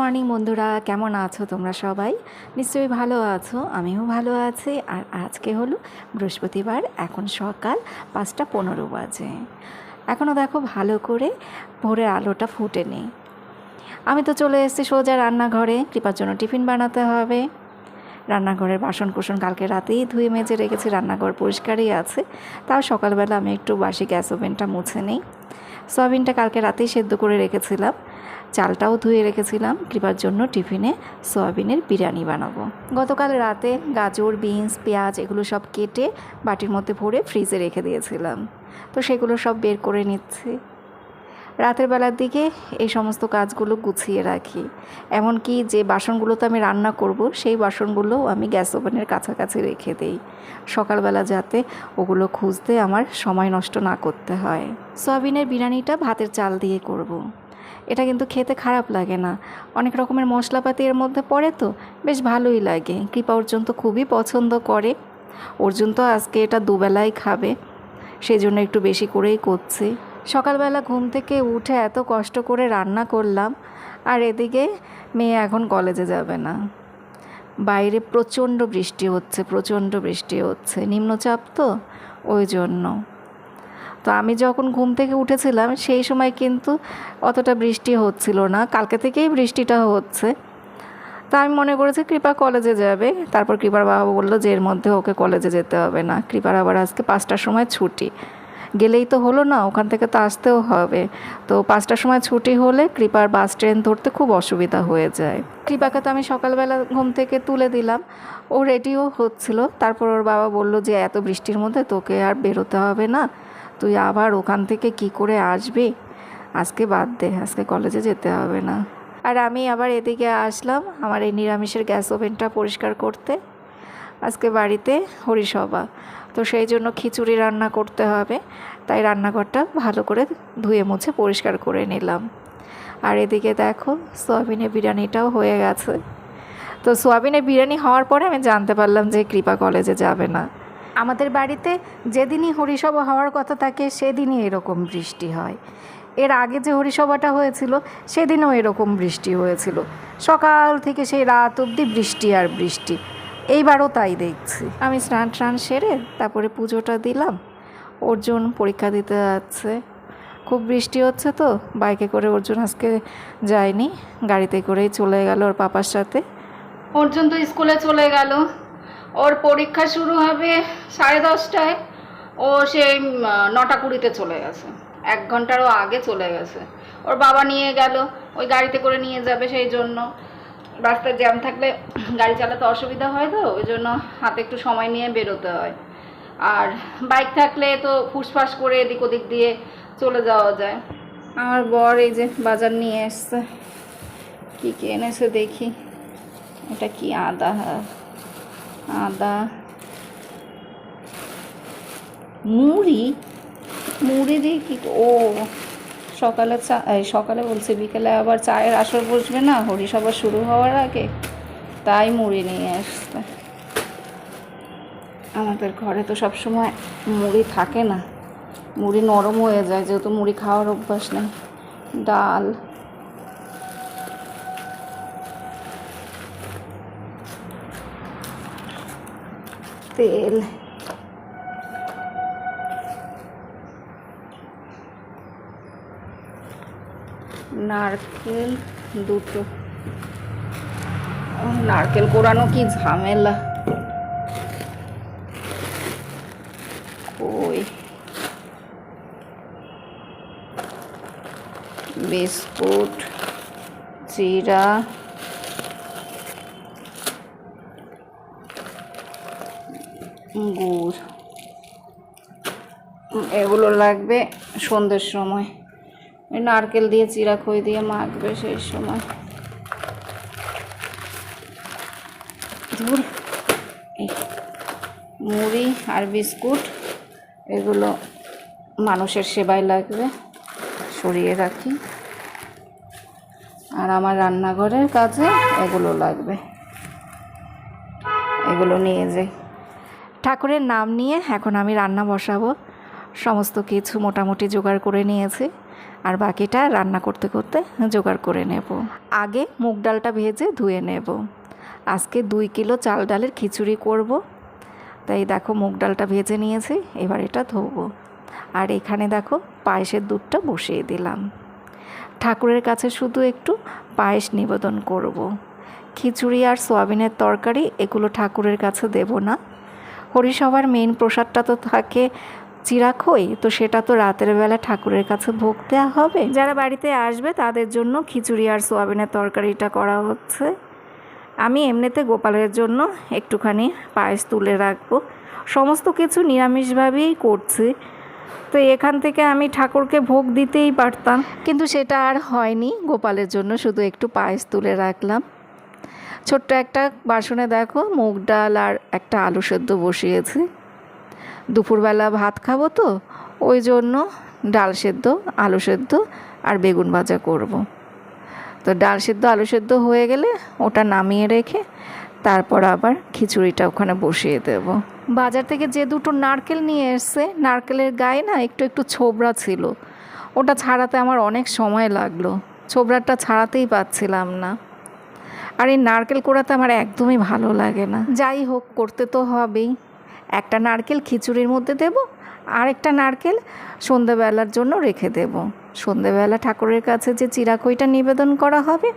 Morning বন্ধুরা। কেমন আছো তোমরা সবাই? নিশ্চয়ই ভালো আছো, আমিও ভালো আছি। আর আজকে হলো বৃহস্পতিবার, এখন সকাল পাঁচটা পনেরো বাজে। এখনও দেখো ভালো করে ভোরের আলোটা ফুটে নেই আমি তো চলে এসেছি সোজা রান্নাঘরে, কৃপার জন্য টিফিন বানাতে হবে। রান্নাঘরের বাসন কুসন কালকে রাতেই ধুয়ে মেজে রেখেছি, রান্নাঘর পরিষ্কারই আছে। তাও সকালবেলা আমি একটু বাসি গ্যাস ওভেনটা মুছে নিই। সয়াবিনটা কালকে রাতেই সেদ্ধ করে রেখেছিলাম। চালটাও ধুয়ে রেখেছিলাম। কৃপার জন্য টিফিনে সয়াবিনের বিরিয়ানি বানাবো। গতকাল রাতে গাজর, বিনস, পেঁয়াজ এগুলো সব কেটে বাটির মধ্যে ভরে ফ্রিজে রেখে দিয়েছিলাম। তো সেগুলো সব বের করে নিচ্ছি। রাতের বেলার দিকে এই সমস্ত কাজগুলো গুছিয়ে রাখি। এমনকি যে বাসনগুলোতে আমি রান্না করব, সেই বাসনগুলোও আমি গ্যাস ওভেনের কাছাকাছি রেখে দিই। সকালবেলা যাতে ওগুলো খুঁজতে আমার সময় নষ্ট না করতে হয়। সয়াবিনের বিরিয়ানিটা ভাতের চাল দিয়ে করব। এটা কিন্তু খেতে খারাপ লাগে না। অনেক রকমের মশলাপাতি এর মধ্যে পড়ে তো, বেশ ভালোই লাগে। কৃপা অর্জুন তো খুবই পছন্দ করে। অর্জুন তো আজকে এটা দুবেলাই খাবে সেই জন্য একটু বেশি করেই করছি। সকালবেলা ঘুম থেকে উঠে এত কষ্ট করে রান্না করলাম, আর এদিকে মেয়ে এখন কলেজে যাবে না। বাইরে প্রচণ্ড বৃষ্টি হচ্ছে, প্রচণ্ড বৃষ্টি হচ্ছে। নিম্নচাপ তো, ওই জন্য। তো আমি যখন ঘুম থেকে উঠেছিলাম, সেই সময় কিন্তু অতটা বৃষ্টি হচ্ছিল না। কালকে থেকেই বৃষ্টিটা হচ্ছে। তা আমি মনে করেছি, কৃপা কলেজে যাবে। তারপর কৃপার বাবা বলল যে, এর মধ্যে ওকে কলেজে যেতে হবে না। কৃপার আবার আজকে পাঁচটার সময় ছুটি। গেলেই তো হলো না, ওখান থেকে তো আসতেও হবে। তো পাঁচটার সময় ছুটি হলে কৃপার বাস ট্রেন ধরতে খুব অসুবিধা হয়ে যায়। কৃপাকে তো আমি সকালবেলা ঘুম থেকে তুলে দিলাম। ও রেডিও হচ্ছিল। তারপর ওর বাবা বলল যে, এত বৃষ্টির মধ্যে তোকে আর বেরোতে হবে না। তুই আবার ওখান থেকে কি করে আসবি? আজকে বাদ দে, আজকে কলেজে যেতে হবে না। আর আমি আবার এদিকে আসলাম, আমার এই নিরামিষের গ্যাস ওভেনটা পরিষ্কার করতে। আজকে বাড়িতে হরিসভা, তো সেই জন্য খিচুড়ি রান্না করতে হবে। তাই রান্নাঘরটা ভালো করে ধুয়ে মুছে পরিষ্কার করে নিলাম। আর এদিকে দেখো, সোয়াবিনের বিরিয়ানিটাও হয়ে গেছে। তো সোয়াবিনের বিরিয়ানি হওয়ার পরে আমি জানতে পারলাম যে কৃপা কলেজে যাবে না। আমাদের বাড়িতে যেদিনই হরিসভা হওয়ার কথা থাকে, সেদিনই এরকম বৃষ্টি হয়। এর আগে যে হরিসভাটা হয়েছিল, সেদিনও এরকম বৃষ্টি হয়েছিল। সকাল থেকে সেই রাত অবধি বৃষ্টি আর বৃষ্টি। এইবারও তাই দেখছি। আমি স্নান টান সেরে তারপরে পুজোটা দিলাম। অর্জুন পরীক্ষা দিতে যাচ্ছে। খুব বৃষ্টি হচ্ছে তো, বাইকে করে অর্জুন আজকে যায়নি। গাড়িতে করেই চলে গেল ওর পাপার সাথে। অর্জুন তো স্কুলে চলে গেল। ওর পরীক্ষা শুরু হবে সাড়ে দশটায়। ও সেই নটা কুড়িতে চলে গেছে। এক ঘন্টারও আগে চলে গেছে। ওর বাবা নিয়ে গেল, ওই গাড়িতে করে নিয়ে যাবে সেই জন্য। রাস্তায় জ্যাম থাকলে গাড়ি চালাতে অসুবিধা হয় তো, ওই জন্য হাতে একটু সময় নিয়ে বেরোতে হয়। আর বাইক থাকলে তো ফুসফাস করে এদিক ওদিক দিয়ে চলে যাওয়া যায়। আমার বর এই যে বাজার নিয়ে এসছে। কী কী এনেছে দেখি। এটা কি আদা? হ্যাঁ। আদা, মুড়ি মুড়ি দিয়ে কি ও, সকালে চা সকালে বলছে, বিকেলে আবার চায়ের আসর বসবে না, হরিসভা শুরু হওয়ার আগে তাই মুড়ি নিয়ে আসতে আমাদের ঘরে তো সব সময় মুড়ি থাকে না, মুড়ি নরম হয়ে যায়, যেহেতু মুড়ি খাওয়ার অভ্যাস নেই। ডাল তেল। নারকেল দুটো। নারকেল কোরানো কি ঝামেলা? কই? বিস্কুট জিরা গুড়। এগুলো লাগবে সন্ধ্যের সময়। নারকেল দিয়ে চিরা খই দিয়ে মাখবে সেই সময়। ধুর মুড়ি আর বিস্কুট, এগুলো মানুষের সেবায় লাগবে, সরিয়ে রাখি। আর আমার রান্নাঘরের কাজে এগুলো লাগবে। এগুলো নিয়ে যাই। ঠাকুরের নাম নিয়ে এখন আমি রান্না বসাবো। সমস্ত কিছু মোটামুটি জোগাড় করে নিয়েছি। আর বাকিটা রান্না করতে করতে জোগাড় করে নেব। আগে মুগ ডালটা ভেজে ধুয়ে নেব। আজকে দুই কিলো চাল ডালের খিচুড়ি করব। তাই দেখো মুগ ডালটা ভেজে নিয়েছি, এবার এটা ধোবো। আর এখানে দেখো পায়েসের দুধটা বসিয়ে দিলাম। ঠাকুরের কাছে শুধু একটু পায়েস নিবেদন করব। খিচুড়ি আর সোয়াবিনের তরকারি এগুলো ঠাকুরের কাছে দেব না। হরিসভার মেন প্রসাদটা তো থাকে চিরাখই তো সেটা তো রাতের বেলা ঠাকুরের কাছে ভোগ দেওয়া হবে। যারা বাড়িতে আসবে তাদের জন্য খিচুড়ি আর সোয়াবিনের তরকারিটা করা হচ্ছে। আমি এমনিতে গোপালের জন্য একটুখানি পায়েস তুলে রাখব। সমস্ত কিছু নিরামিষভাবেই করছি। তো এখান থেকে আমি ঠাকুরকে ভোগ দিতেই পারতাম। কিন্তু সেটা আর হয়নি গোপালের জন্য, শুধু একটু পায়েস তুলে রাখলাম। ছোট্ট একটা বাসনে দেখো, মুগ ডাল আর একটা আলু সেদ্ধ বসিয়েছি। দুপুরবেলা ভাত খাব তো, ওই জন্য ডাল সেদ্ধ, আলু সেদ্ধ আর বেগুন ভাজা করব। তো ডাল সেদ্ধ, আলু সেদ্ধ হয়ে গেলে ওটা নামিয়ে রেখে তারপর আবার খিচুড়িটা ওখানে বসিয়ে দেব। বাজার থেকে যে দুটো নারকেল নিয়ে এসছে, নারকেলের গায়ে না একটু একটু ছোবড়া ছিল। ওটা ছাড়াতে আমার অনেক সময় লাগল। ছোবড়াটা ছাড়াতেই পাচ্ছিলাম না। আর এই নারকেল কোড়াতে আমার একদমই ভালো লাগে না। যাই হোক, করতে তো হবেই। একটা নারকেল খিচুড়ির মধ্যে দেব আর একটা নারকেল সন্ধেবেলার জন্য রেখে দেব। সন্ধেবেলা ঠাকুরের কাছে যে চিরাকইটা নিবেদন করা হবে,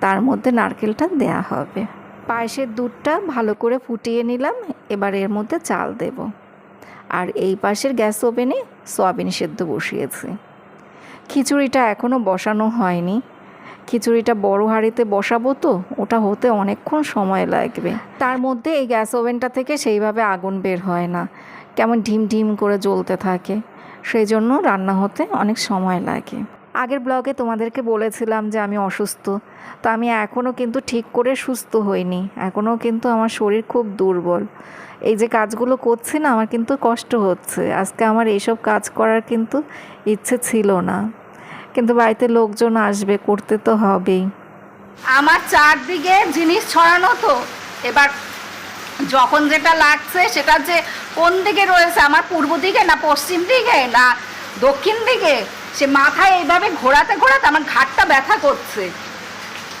তার মধ্যে নারকেলটা দেয়া হবে। পায়েসের দুধটা ভালো করে ফুটিয়ে নিলাম, এবার এর মধ্যে চাল দেব। আর এই পাশের গ্যাস ওভেনে সয়াবিন সেদ্ধ বসিয়েছি। খিচুড়িটা এখনও বসানো হয়নি। খিচুড়িটা বড় হাঁড়িতে বসাবো তো, ওটা হতে অনেকক্ষণ সময় লাগবে। তার মধ্যে এই গ্যাস ওভেনটা থেকে সেইভাবে আগুন বের হয় না। কেমন ঢিম ঢিম করে জ্বলতে থাকে। সেই জন্য রান্না হতে অনেক সময় লাগে। আগের ব্লগে তোমাদেরকে বলেছিলাম যে আমি অসুস্থ। তো আমি এখনও কিন্তু ঠিক করে সুস্থ হইনি। এখনও কিন্তু আমার শরীর খুব দুর্বল। এই যে কাজগুলো করছি না, আমার কিন্তু কষ্ট হচ্ছে। আজকে আমার এইসব কাজ করার কিন্তু ইচ্ছে ছিল না। কিন্তু বাড়িতে লোকজন আসবে, করতে তো হবেই। আমার চারদিকে জিনিস ছড়ানো তো। এবার যখন যেটা লাগছে, সেটা যে কোন দিকে রয়েছে, আমার পূর্ব দিকে না পশ্চিম দিকে না দক্ষিণ দিকে, সে মাথায় এইভাবে ঘোরাতে ঘোরাতে আমার ঘাটটা ব্যথা করছে।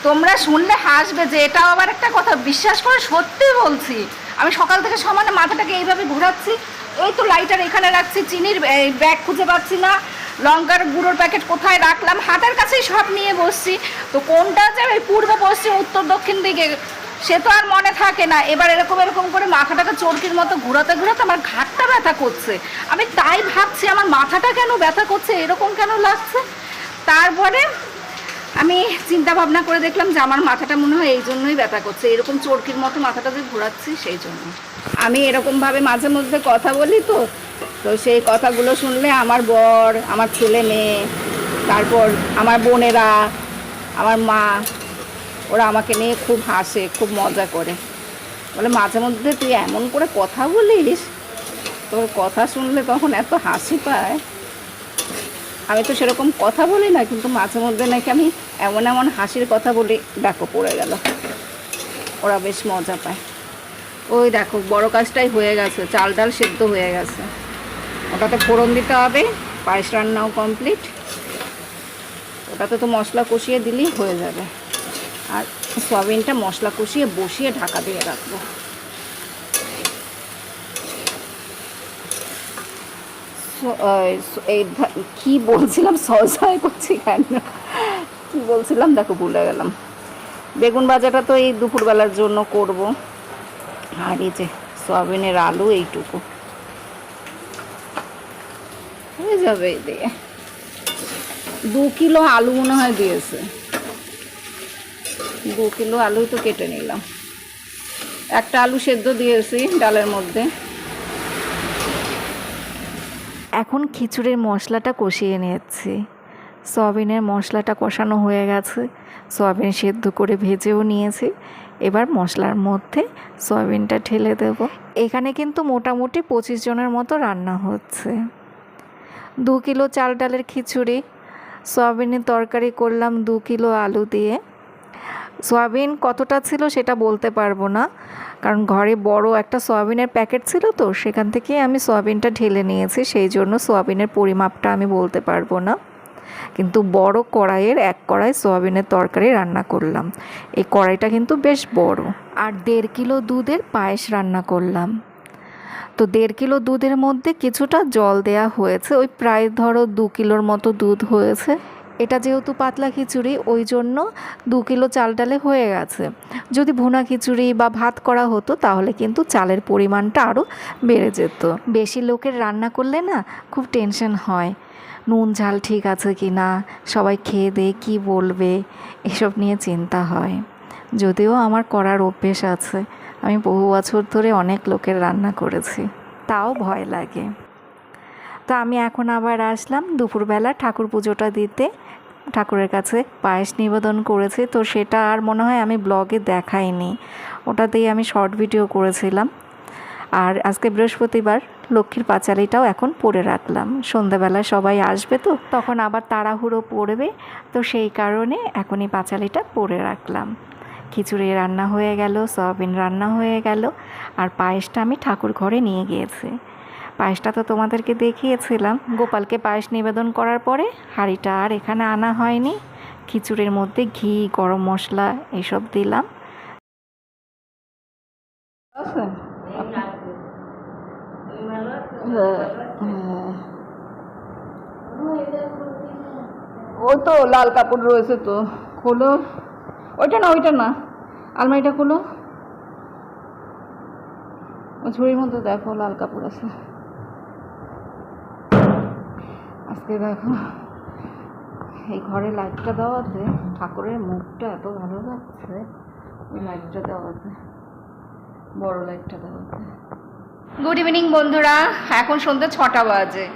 তোমরা শুনলে হাসবে যে এটাও আবার একটা কথা, বিশ্বাস করে সত্যি বলছি। আমি সকাল থেকে সমানে মাথাটাকে এইভাবে ঘোরাচ্ছি। এই তো লাইটার এখানে রাখছি, চিনির ব্যাগ খুঁজে পাচ্ছি না। লঙ্কার গুঁড়োর প্যাকেট কোথায় রাখলাম? হাতের কাছেই সব নিয়ে বসছি। তো কোনটা যে ওই পূর্ব পশ্চিম, উত্তর দক্ষিণ দিকে, সে তো আর মনে থাকে না। এবার এরকম এরকম করে মাথাটাকে চরকির মতো ঘোরাতে ঘোরাতে আমার ঘাটটা ব্যথা করছে। আমি তাই ভাবছি, আমার মাথাটা কেন ব্যথা করছে? এরকম কেন লাগছে? তারপরে আমি চিন্তা ভাবনা করে দেখলাম যে আমার মাথাটা মনে হয় এই জন্যই ব্যথা করছে। এরকম চরকির মতো মাথাটা যে ঘোরাচ্ছি, সেই জন্য। আমি এরকমভাবে মাঝে মধ্যে কথা বলি তো তো সেই কথাগুলো শুনলে আমার বর, আমার ছেলে মেয়ে, তারপর আমার বোনেরা, আমার মা, ওরা আমাকে নিয়ে খুব হাসে, খুব মজা করে। বলে, মাঝে মধ্যে তুই এমন করে কথা বলিস? তোর কথা শুনলে তখন এত হাসি পায়? আমি তো সেরকম কথা বলি না, কিন্তু মাঝে মধ্যে নাকি আমি এমন এমন হাসির কথা বলি, দেখো, পড়ে গেল। ওরা বেশ মজা পায়। ওই দেখো, বড় কাজটাই হয়ে গেছে, চাল ডাল সেদ্ধ হয়ে গেছে। ওটাতে ফোড়ন দিতে হবে, পায়েস রান্নাও কমপ্লিট ওটাতে তো মশলা কষিয়ে দিলেই হয়ে যাবে। আর সয়াবিনটা মশলা কষিয়ে বসিয়ে ঢাকা দিয়ে রাখব। এই কি বলছিলাম? সহসায় করছি কেন? কি বলছিলাম? দেখো, ভুলে গেলাম। বেগুন ভাজাটা তো এই দুপুরবেলার জন্য করব। আর এই যে সয়াবিনের আলু এইটুকু। হয়ে যাবে দিয়ে। দু কিলো আলু মনে হয় দিয়েছে। দু কিলো আলুই তো কেটে নিলাম। একটা আলু সেদ্ধ দিয়েছি ডালের মধ্যে। এখন খিচুড়ির মশলাটা কষিয়ে নিচ্ছি সয়াবিনের মশলাটা কষানো হয়ে গেছে। সয়াবিন সেদ্ধ করে ভেজেও নিয়েছি। এবার মশলার মধ্যে সয়াবিনটা ঢেলে দেব। এখানে কিন্তু মোটামুটি পঁচিশ জনের মতো রান্না হচ্ছে। দু কিলো চাল ডালের খিচুড়ি, সয়াবিনের তরকারি করলাম দু কিলো আলু দিয়ে। সয়াবিন কতটা ছিল সেটা বলতে পারব না, কারণ ঘরে বড় একটা সয়াবিনের প্যাকেট ছিল তো, সেখান থেকে আমি সয়াবিনটা ঢেলে নিয়েছি, সেই জন্য সয়াবিনের পরিমাপটা আমি বলতে পারব না। কিন্তু বড় কড়াইয়ের এক কড়াই সয়াবিনের তরকারি রান্না করলাম। এই কড়াইটা কিন্তু বেশ বড়। আর দেড় কিলো দুধের পায়েস রান্না করলাম। তো দেড় কিলো দুধের মধ্যে কিছুটা জল দেয়া হয়েছে। ওই প্রায় ধরো দু কিলোর মতো দুধ হয়েছে। এটা যেহেতু পাতলা খিচুড়ি, ওই জন্য দু কিলো চাল ডালে হয়ে গেছে। যদি ভুনা খিচুড়ি বা ভাত করা হতো, তাহলে কিন্তু চালের পরিমাণটা আরও বেড়ে যেত। বেশি লোকের রান্না করলে না খুব টেনশন হয়। নুন, ঝাল ঠিক আছে কি না সবাই খেয়ে দিয়ে কী বলবে, এসব নিয়ে চিন্তা হয়। যদিও আমার করার অভ্যেস আছে। আমি বহু বছর ধরে অনেক লোকের রান্না করেছি, তাও ভয় লাগে। তো আমি এখন আবার আসলাম দুপুরবেলা ঠাকুর পুজোটা দিতে। ঠাকুরের কাছে পায়েস নিবেদন করেছি, তো সেটা আর মনে হয় আমি ব্লগে দেখাইনি। ওটাতেই আমি শর্ট ভিডিও করেছিলাম। আর আজকে বৃহস্পতিবার লক্ষ্মীর পাঁচালিটাও এখন পরে রাখলাম। সন্ধ্যাবেলা সবাই আসবে তো, তখন আবার তাড়াহুড়ো পড়বে, তো সেই কারণে এখনই পাঁচালিটা পরে রাখলাম। খিচুড়ি রান্না হয়ে গেল, সয়াবিন রান্না হয়ে গেল, আর পায়েসটা আমি ঠাকুর ঘরে নিয়ে গিয়েছি। পায়েসটা তো তোমাদেরকে দেখিয়েছিলাম। গোপালকে পায়েস নিবেদন করার পরে হাঁড়িটা আর এখানে আনা হয়নি। খিচুড়ির মধ্যে ঘি, গরম মশলা এসব দিলাম। ওই তো লাল কাপড় রয়েছে তো, খোলো। ওইটা না ওইটা না। আলমারিটা খোলো। ঝুড়ির মধ্যে দেখো, লাল কাপড় আছে। আজকে দেখো, এই ঘরে লাইটটা দেওয়া আছে। ঠাকুরের মুখটা এত ভালো লাগছে। ওই লাইটটা দেওয়াতে বড় লাইটটা দেওয়া আছে। গুড ইভিনিং বন্ধুরা। এখন সন্ধ্যে ছটা বাজে।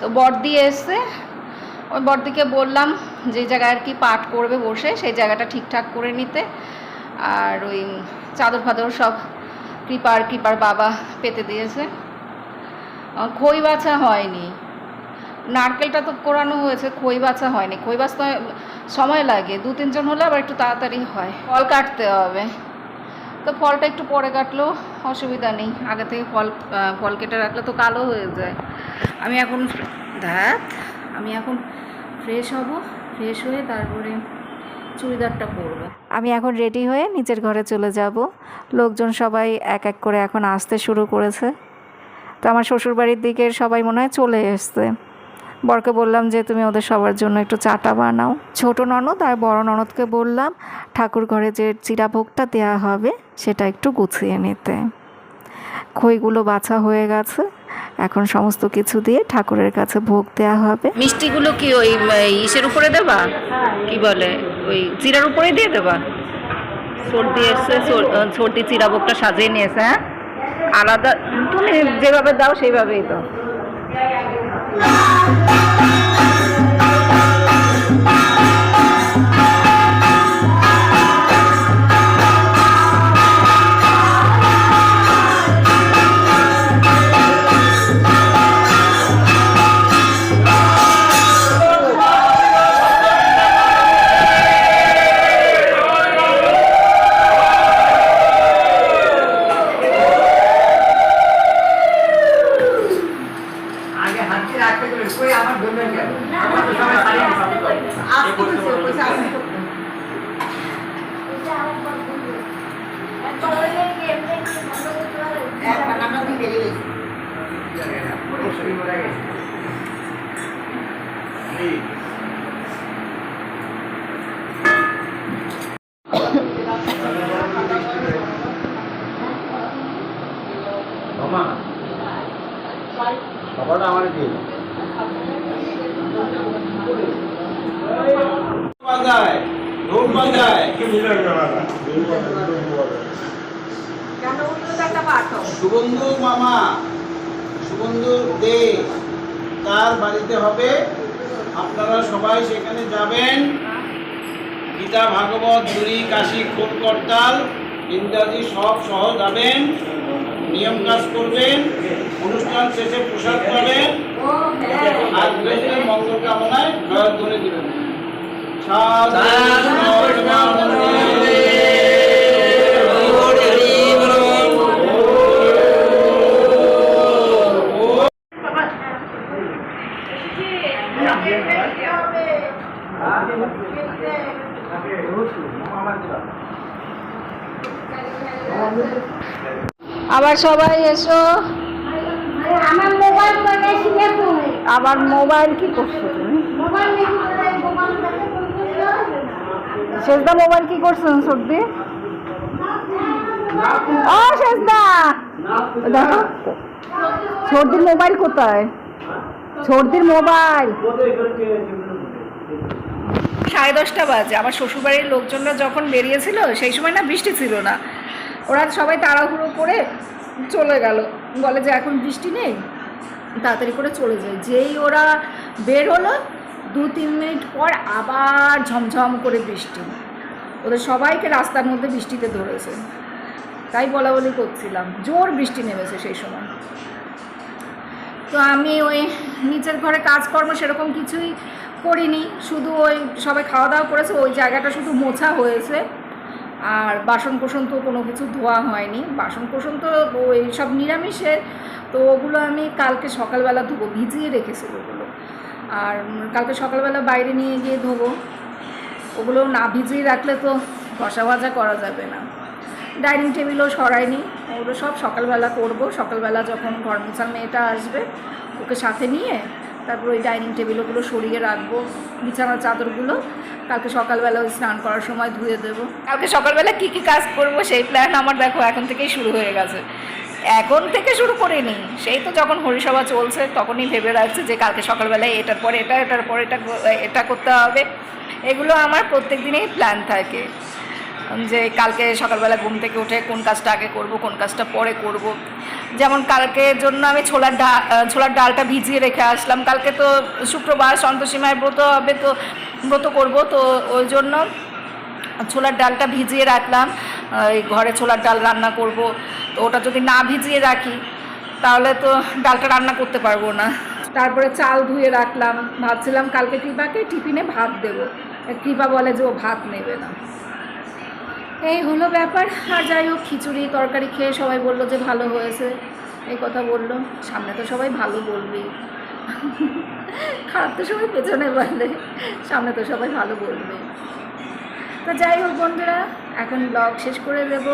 তো বর দিয়ে এসছে। ওই বড়দিকে বললাম যে জায়গায় আর কি পাঠ করবে বসে, সেই জায়গাটা ঠিকঠাক করে নিতে। আর ওই চাদর ফাদর সব কৃপার কৃপার বাবা পেতে দিয়েছে। খই বাছা হয়নি। নারকেলটা তো কোরানো হয়েছে, খই বাছা হয়নি। খই বাছতে সময় লাগে, দু, তিনজন হলে আবার একটু তাড়াতাড়ি হয়। ফল কাটতে হবে। তো ফলটা একটু পরে কাটলেও অসুবিধা নেই। আগে থেকে ফল ফল কেটে রাখলে তো কালো হয়ে যায়। আমি এখন ধ্যাত আমি এখন ফ্রেশ হব ফ্রেশ হয়ে তারপরে চুড়িদারটা পরবো। আমি এখন রেডি হয়ে নিচের ঘরে চলে যাব। লোকজন সবাই এক এক করে এখন আসতে শুরু করেছে। তো আমার শ্বশুরবাড়ির দিকে সবাই মনে হয় চলে এসছে। বরকে বললাম যে, তুমি ওদের সবার জন্য একটু চাটা বানাও। ছোট ননদ আর বড় ননদকে বললাম, ঠাকুর ঘরে যে চিরাভোগটা দেওয়া হবে, সেটা একটু গুছিয়ে নিতে। খইগুলো বাছা হয়ে গেছে। এখন সমস্ত কিছু দিয়ে ঠাকুরের কাছে ভোগ দেওয়া হবে। মিষ্টিগুলো কি ওই ইসের উপরে দেবা? কি বলে? ওই চিরার উপরে দিয়ে দেবা? সর্দি এসছে সর্দি চিরা ভোগটা সাজিয়ে নিয়েছে হ্যাঁ? আলাদা, তুমি যেভাবে দাও সেইভাবেই দাও। আমার সুবন্ধু মামা সুবন্ধু দে তার বাড়িতে হবে। আপনারা সবাই সেখানে যাবেন। গীতা ভাগবত জুড়ি কাশি খোল করতাল ইংরাজি সব সহ যাবেন। নিয়ম কাজ করবেন অনুষ্ঠান শেষে প্রসাদ পাবেন আর দুজনের মঙ্গল কামনায় জয় ধরে দিবেন সাধু আবার সবাই এসো। আবার মোবাইল কি করছ শেষদা মোবাইল কি করছেন সর্দি? ও, শেষদা! দেখো, সর্দির মোবাইল কোথায়? সর্দির মোবাইল। সাড়ে দশটা বাজে। আমার শ্বশুরবাড়ির লোকজনরা যখন বেরিয়েছিল, সেই সময় না বৃষ্টি ছিল না। ওরা সবাই তাড়াহুড়ো করে চলে গেল। বলে যে, এখন বৃষ্টি নেই? তাড়াতাড়ি করে চলে যায় যেই ওরা বের হলো, দু তিন মিনিট পর আবার ঝমঝম করে বৃষ্টি। ওদের সবাইকে রাস্তার মধ্যে বৃষ্টিতে ধরেছে। তাই বলা বলি করছিলাম, জোর বৃষ্টি নেমেছে সেই সময়। তো আমি ওই নিচের ঘরে কাজকর্ম সেরকম কিছুই করিনি। শুধু ওই সবাই খাওয়া দাওয়া করেছে, ওই জায়গাটা শুধু মোছা হয়েছে। আর বাসন কোসন তো কোনো কিছু ধোয়া হয়নি। বাসন কোসন তো ওই সব নিরামিষের, তো ওগুলো আমি কালকে সকালবেলা ধোবো, ভিজিয়ে রেখেছিল ওগুলো। আর কালকে সকালবেলা বাইরে নিয়ে গিয়ে ধোবো। ওগুলো না ভিজিয়ে রাখলে তো কষা ভাজা করা যাবে না। ডাইনিং টেবিলও সরাইনি, ওগুলো সব সকালবেলা করব। সকালবেলা যখন ঘর মোছার মেয়েটা আসবে, ওকে সাথে নিয়ে তারপর ওই ডাইনিং টেবিলগুলো সরিয়ে রাখব, বিছানার চাদরগুলো। কালকে সকালবেলা ওই স্নান করার সময় ধুয়ে দেবো। কালকে সকালবেলা কী কী কাজ করব সেই প্ল্যান আমার দেখো এখন থেকেই শুরু হয়ে গেছে। এখন থেকে শুরু করিনি। সেই তো যখন হরিসভা চলছে তখনই ভেবে রাখছে যে কালকে সকালবেলায় এটার পর এটা, এটার পর এটা এটা করতে হবে। এগুলো আমার প্রত্যেক দিনেই প্ল্যান থাকে। যে কালকে সকালবেলা ঘুম থেকে উঠে কোন কাজটা আগে করব, কোন কাজটা পরে করব। যেমন কালকের জন্য আমি ছোলার ডাল ছোলার ডালটা ভিজিয়ে রেখে আসলাম। কালকে তো শুক্রবার, সন্তোষী মায়ের ব্রত হবে তো, ব্রত করব। তো ওই জন্য ছোলার ডালটা ভিজিয়ে রাখলাম। ঘরে ছোলার ডাল রান্না করব। তো ওটা যদি না ভিজিয়ে রাখি, তাহলে তো ডালটা রান্না করতে পারব না। তারপরে চাল ধুয়ে রাখলাম। ভাবছিলাম কালকে কৃপাকে টিফিনে ভাত দেবো। কৃপা বলে যে ও ভাত নেবে না। এই হলো ব্যাপার। আর যাই হোক, খিচুড়ি, তরকারি খেয়ে সবাই বলল যে ভালো হয়েছে। এই কথা বলল। সামনে তো সবাই ভালো বলবেই। খারাপ তো সবাই পেছনে বলে। সামনে তো সবাই ভালো বলবে। তো যাই হোক বন্ধুরা, এখন ব্লগ শেষ করে দেব।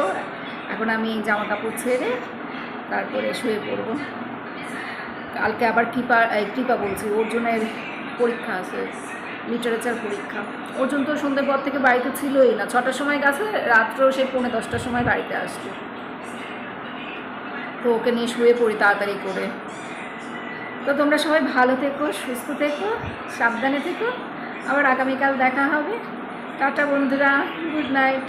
এখন আমি জামা কাপড় ছেড়ে তারপরে শুয়ে পড়ব। কালকে আবার কৃপা কৃপা বলছি, অর্জুনের পরীক্ষা আছে। লিটারেচার পরীক্ষা। অর্জুন তো সন্ধ্যের পর থেকে বাড়িতে ছিলই না। ছটার সময় গেছে রাত্রেও সেই পৌনে দশটার সময় বাড়িতে আসলো। তো ওকে নিয়ে শুয়ে পড়ি তাড়াতাড়ি করে। তো তোমরা সবাই ভালো থেকো, সুস্থ থেকো, সাবধানে থেকো। আবার আগামীকাল দেখা হবে। টাটা বন্ধুরা, গুড নাইট।